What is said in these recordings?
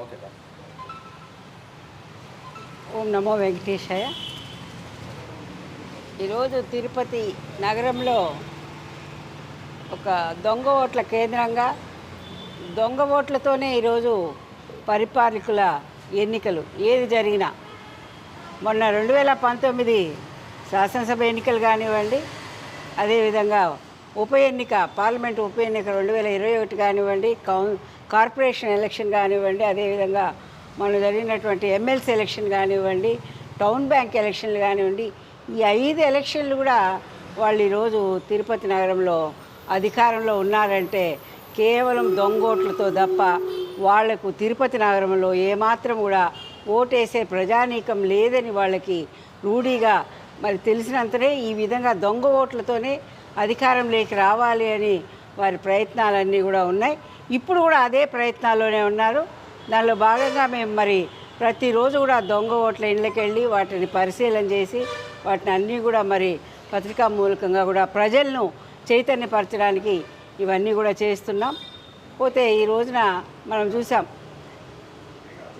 Okay ఓం నమో వెంకటేశాయ. ఈరోజు తిరుపతి నగరంలో ఒక దొంగ ఓట్ల కేంద్రంగా దొంగ ఓట్లతోనే ఈరోజు పరిపాలకుల ఎన్నికలు. ఏది జరిగినా మొన్న రెండు వేల పంతొమ్మిది శాసనసభ ఎన్నికలు కానివ్వండి అదేవిధంగా ఉప ఎన్నిక పార్లమెంట్ ఉప ఎన్నిక రెండు వేల ఇరవై ఒకటి కానివ్వండి కౌన్ కార్పొరేషన్ ఎలక్షన్ కానివ్వండి అదేవిధంగా మనం జరిగినటువంటి ఎమ్మెల్సీ ఎలక్షన్ కానివ్వండి టౌన్ బ్యాంక్ ఎలక్షన్లు కానివ్వండి ఈ ఐదు ఎలక్షన్లు కూడా వాళ్ళు ఈరోజు తిరుపతి నగరంలో అధికారంలో ఉన్నారంటే కేవలం దొంగోట్లతో తప్ప వాళ్ళకు తిరుపతి నగరంలో ఏమాత్రం కూడా ఓటేసే ప్రజానీకం లేదని వాళ్ళకి రూఢీగా మరి తెలిసినంతనే ఈ విధంగా దొంగ ఓట్లతోనే అధికారంలోకి రావాలి అని వారి ప్రయత్నాలన్నీ కూడా ఉన్నాయి. ఇప్పుడు కూడా అదే ప్రయత్నాల్లోనే ఉన్నారు. దానిలో భాగంగా మేము మరి ప్రతిరోజు కూడా దొంగ ఓట్ల ఇళ్ళకి వెళ్ళి వాటిని పరిశీలన చేసి వాటిని అన్నీ కూడా మరి పత్రికా మూలకంగా కూడా ప్రజలను చైతన్యపరచడానికి ఇవన్నీ కూడా చేస్తున్నాం. పోతే ఈ రోజున మనం చూసాం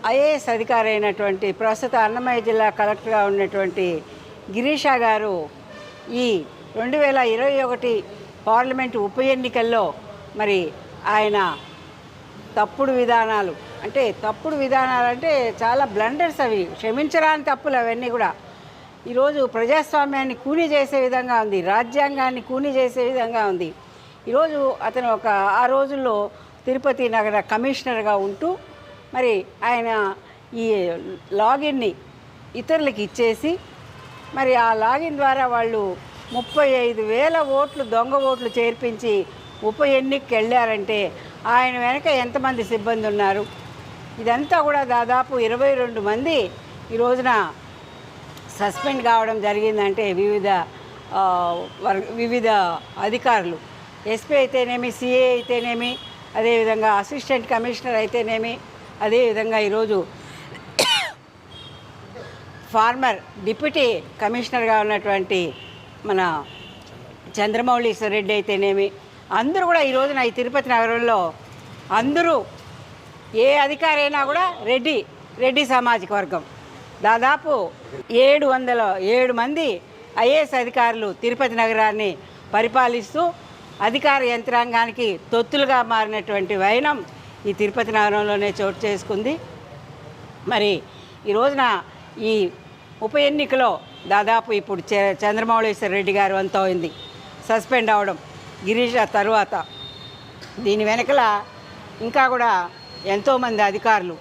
ఐఏఎస్ అధికారి అయినటువంటి ప్రస్తుత అన్నమయ్య జిల్లా కలెక్టర్గా ఉన్నటువంటి గిరీషా గారు ఈ రెండు వేల ఇరవై ఒకటి పార్లమెంటు ఉప ఎన్నికల్లో మరి ఆయన తప్పుడు విధానాలు అంటే తప్పుడు విధానాలు అంటే చాలా బ్లండర్స్ అవి క్షమించరాని తప్పులు అవన్నీ కూడా. ఈరోజు ప్రజాస్వామ్యాన్ని కూని చేసే విధంగా ఉంది రాజ్యాంగాన్ని కూని చేసే విధంగా ఉంది. ఈరోజు అతను ఒక ఆ రోజుల్లో తిరుపతి నగర కమిషనర్గా ఉంటూ మరి ఆయన ఈ లాగిన్ని ఇతరులకు ఇచ్చేసి మరి ఆ లాగిన్ ద్వారా వాళ్ళు ముప్పై ఐదు వేల ఓట్లు దొంగ ఓట్లు చేర్పించి ఉప ఎన్నికకి వెళ్ళారంటే ఆయన వెనక ఎంతమంది సిబ్బంది ఉన్నారు? ఇదంతా కూడా దాదాపు ఇరవై రెండు మంది ఈ రోజున సస్పెండ్ కావడం జరిగిందంటే వివిధ వర్గ వివిధ అధికారులు. ఎస్పీ అయితేనేమి సిఏ అయితేనేమి అదేవిధంగా అసిస్టెంట్ కమిషనర్ అయితేనేమి అదేవిధంగా ఈరోజు ఫార్మర్ డిప్యూటీ కమిషనర్గా ఉన్నటువంటి మన చంద్రమౌళీశ్వర రెడ్డి అయితేనేమి అందరూ కూడా ఈ రోజున ఈ తిరుపతి నగరంలో అందరూ ఏ అధికారైనా కూడా రెడ్డి రెడ్డి సామాజిక వర్గం. దాదాపు ఏడు వందల ఏడు మంది ఐఏఎస్ అధికారులు తిరుపతి నగరాన్ని పరిపాలిస్తూ అధికార యంత్రాంగానికి తొత్తులుగా మారినటువంటి వైనం ఈ తిరుపతి నగరంలోనే చోటు చేసుకుంది. మరి ఈ రోజున ఈ ఉప ఎన్నికలో దాదాపు ఇప్పుడు చ- చంద్రమౌళేశ్వర రెడ్డి గారు అంత అయింది. సస్పెండ్ అవడం గిరీష్ తరువాత. దీని వెనకల ఇంకా కూడా ఎంతోమంది అధికారులు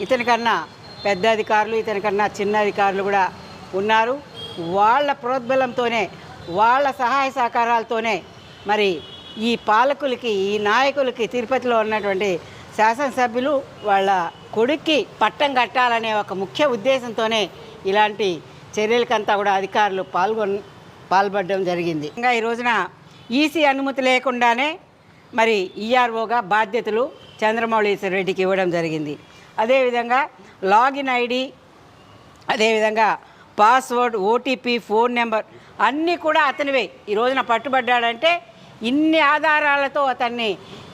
ఇతనికన్నా పెద్ద అధికారులు ఇతనికన్నా చిన్న అధికారులు కూడా ఉన్నారు. వాళ్ళ ప్రోద్బలంతోనే వాళ్ళ సహాయ సహకారాలతోనే మరి ఈ పాలకులకి ఈ నాయకులకి తిరుపతిలో ఉన్నటువంటి శాసనసభ్యులు వాళ్ళ కొడుక్కి పట్టం కట్టాలనే ఒక ముఖ్య ఉద్దేశంతోనే ఇలాంటి చర్యలకంతా కూడా అధికారులు పాల్గొన్ పాల్పడడం జరిగింది. ఇంకా ఈ రోజున ఈసీ అనుమతి లేకుండానే మరి ఈఆర్ఓగా బాధ్యతలు చంద్రమౌళీశ్వర రెడ్డికి ఇవ్వడం జరిగింది. అదేవిధంగా లాగిన్ ఐడి అదేవిధంగా పాస్వర్డ్ ఓటీపీ ఫోన్ నెంబర్ అన్నీ కూడా అతనివే. ఈ రోజున పట్టుబడ్డాడంటే ఇన్ని ఆధారాలతో అతన్ని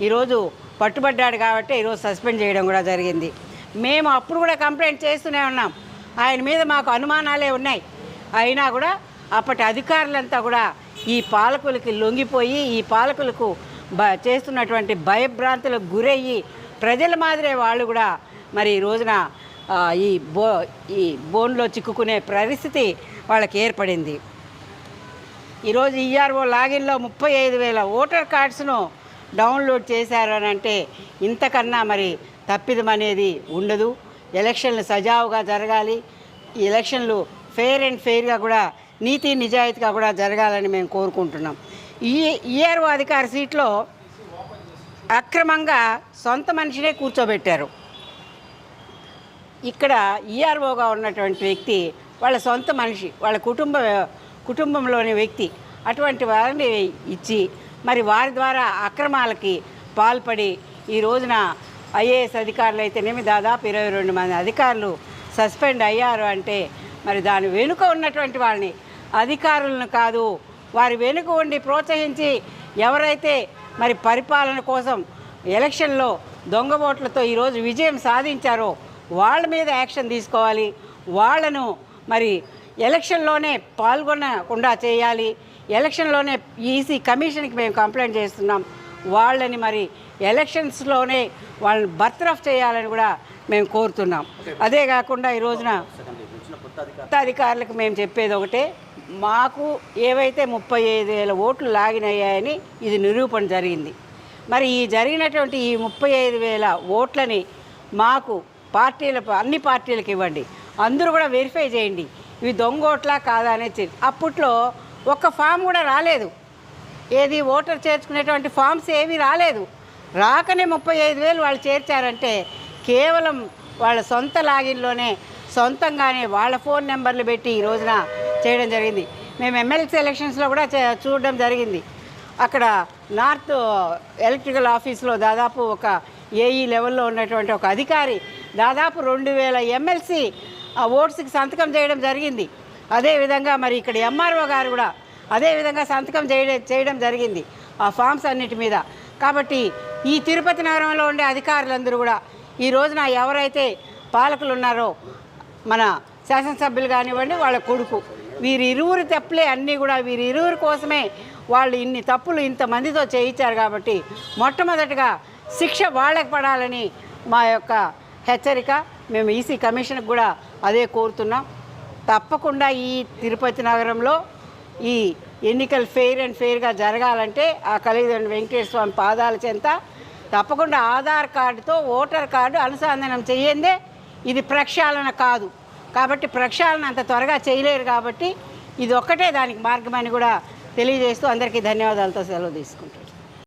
ఈరోజు పట్టుబడ్డాడు కాబట్టి ఈరోజు సస్పెండ్ చేయడం కూడా జరిగింది. మేము అప్పుడు కూడా కంప్లైంట్ చేస్తూనే ఉన్నాం. ఆయన మీద మాకు అనుమానాలే ఉన్నాయి. అయినా కూడా అప్పటి అధికారులంతా కూడా ఈ పాలకులకి లొంగిపోయి ఈ పాలకులకు బ చేస్తున్నటువంటి భయభ్రాంతులకు గురయ్యి ప్రజల మాదిరే వాళ్ళు కూడా మరి ఈ రోజున ఈ బో ఈ బోన్లో చిక్కుకునే పరిస్థితి వాళ్ళకి ఏర్పడింది. ఈరోజు ఈఆర్ఓ లాగిన్లో ముప్పై ఐదు వేల ఓటర్ కార్డ్స్ను డౌన్లోడ్ చేశారు అని అంటే ఇంతకన్నా మరి తప్పిదం అనేది ఉండదు. ఎలక్షన్లు సజావుగా జరగాలి. ఈ ఎలక్షన్లు ఫెయిర్ అండ్ ఫెయిర్గా కూడా నీతి నిజాయితీగా కూడా జరగాలని మేము కోరుకుంటున్నాం. ఈ ఈఆర్ఓ అధికారి సీట్లో అక్రమంగా సొంత మనిషినే కూర్చోబెట్టారు. ఇక్కడ ఈఆర్ఓగా ఉన్నటువంటి వ్యక్తి వాళ్ళ సొంత మనిషి వాళ్ళ కుటుంబ కుటుంబంలోని వ్యక్తి అటువంటి వారిని ఇచ్చి మరి వారి ద్వారా అక్రమాలకి పాల్పడి ఈ రోజున ఐఏఎస్ అధికారులు అయితేనేమి దాదాపు ఇరవై రెండు మంది అధికారులు సస్పెండ్ అయ్యారు అంటే మరి దాని వెనుక ఉన్నటువంటి వాళ్ళని అధికారులను కాదు వారి వెనుక ఉండి ప్రోత్సహించి ఎవరైతే మరి పరిపాలన కోసం ఎలక్షన్లో దొంగ ఓట్లతో ఈరోజు విజయం సాధించారో వాళ్ళ మీద యాక్షన్ తీసుకోవాలి వాళ్ళను మరి ఎలక్షన్లోనే పాల్గొనకుండా చేయాలి ఎలక్షన్లోనే ఈసీ కమిషన్కి మేము కంప్లైంట్ చేస్తున్నాం. వాళ్ళని మరి ఎలక్షన్స్లోనే వాళ్ళని బర్తరఫ్ చేయాలని కూడా మేము కోరుతున్నాం. అదే కాకుండా ఈ రోజున కొత్త అధికారులకు మేము చెప్పేది ఒకటే మాకు ఏవైతే ముప్పై ఐదు వేల ఓట్లు లాగినయ్యాయని ఇది నిరూపణ జరిగింది. మరి ఈ జరిగినటువంటి ఈ ముప్పై ఐదు వేల ఓట్లని మాకు పార్టీల అన్ని పార్టీలకు ఇవ్వండి. అందరూ కూడా వెరిఫై చేయండి. ఇవి దొంగ ఓట్లా కాదా అనేది అప్పట్లో ఒక్క ఫామ్ కూడా రాలేదు. ఏది ఓటర్ చేర్చుకునేటువంటి ఫామ్స్ ఏవి రాలేదు. రాకనే ముప్పై ఐదు వేలు వాళ్ళు చేర్చారంటే కేవలం వాళ్ళ సొంత లాగిన్లోనే సొంతంగానే వాళ్ళ ఫోన్ నెంబర్లు పెట్టి ఈ రోజున చేయడం జరిగింది. మేము ఎమ్మెల్సీ ఎలక్షన్స్లో కూడా చే- చూడడం జరిగింది. అక్కడ నార్త్ ఎలక్ట్రికల్ ఆఫీస్లో దాదాపు ఒక ఏఈ లెవెల్లో ఉన్నటువంటి ఒక అధికారి దాదాపు రెండు వేల ఎమ్మెల్సీ ఓట్స్కి సంతకం చేయడం జరిగింది. అదేవిధంగా మరి ఇక్కడ ఎంఆర్ఓ గారు కూడా అదేవిధంగా సంతకం చేయడం చేయడం జరిగింది ఆ ఫామ్స్ అన్నిటి మీద. కాబట్టి ఈ తిరుపతి నగరంలో ఉండే అధికారులందరూ కూడా ఈ రోజున ఎవరైతే పాలకులు ఉన్నారో మన శాసనసభ్యులు కానివ్వండి వాళ్ళ కొడుకు వీరి ఇరువురు తప్పులే అన్నీ కూడా వీరి ఇరువురి కోసమే వాళ్ళు ఇన్ని తప్పులు ఇంతమందితో చేయించారు కాబట్టి మొట్టమొదటిగా శిక్ష వాళ్ళకి పడాలని మా యొక్క హెచ్చరిక. మేము ఈసీ కమిషన్కి కూడా అదే కోరుతున్నాం. తప్పకుండా ఈ తిరుపతి నగరంలో ఈ ఎన్నికలు ఫెయిర్ అండ్ ఫెయిర్గా జరగాలంటే ఆ కలిగిన వెంకటేశ్వర స్వామి పాదాల చెంత తప్పకుండా ఆధార్ కార్డుతో ఓటర్ కార్డు అనుసంధానం చేయందే ఇది ప్రక్షాళన కాదు. కాబట్టి ప్రక్షాళన అంత త్వరగా చేయలేరు కాబట్టి ఇది ఒక్కటే దానికి మార్గమని కూడా తెలియజేస్తూ అందరికీ ధన్యవాదాలతో సెలవు తీసుకుంటాను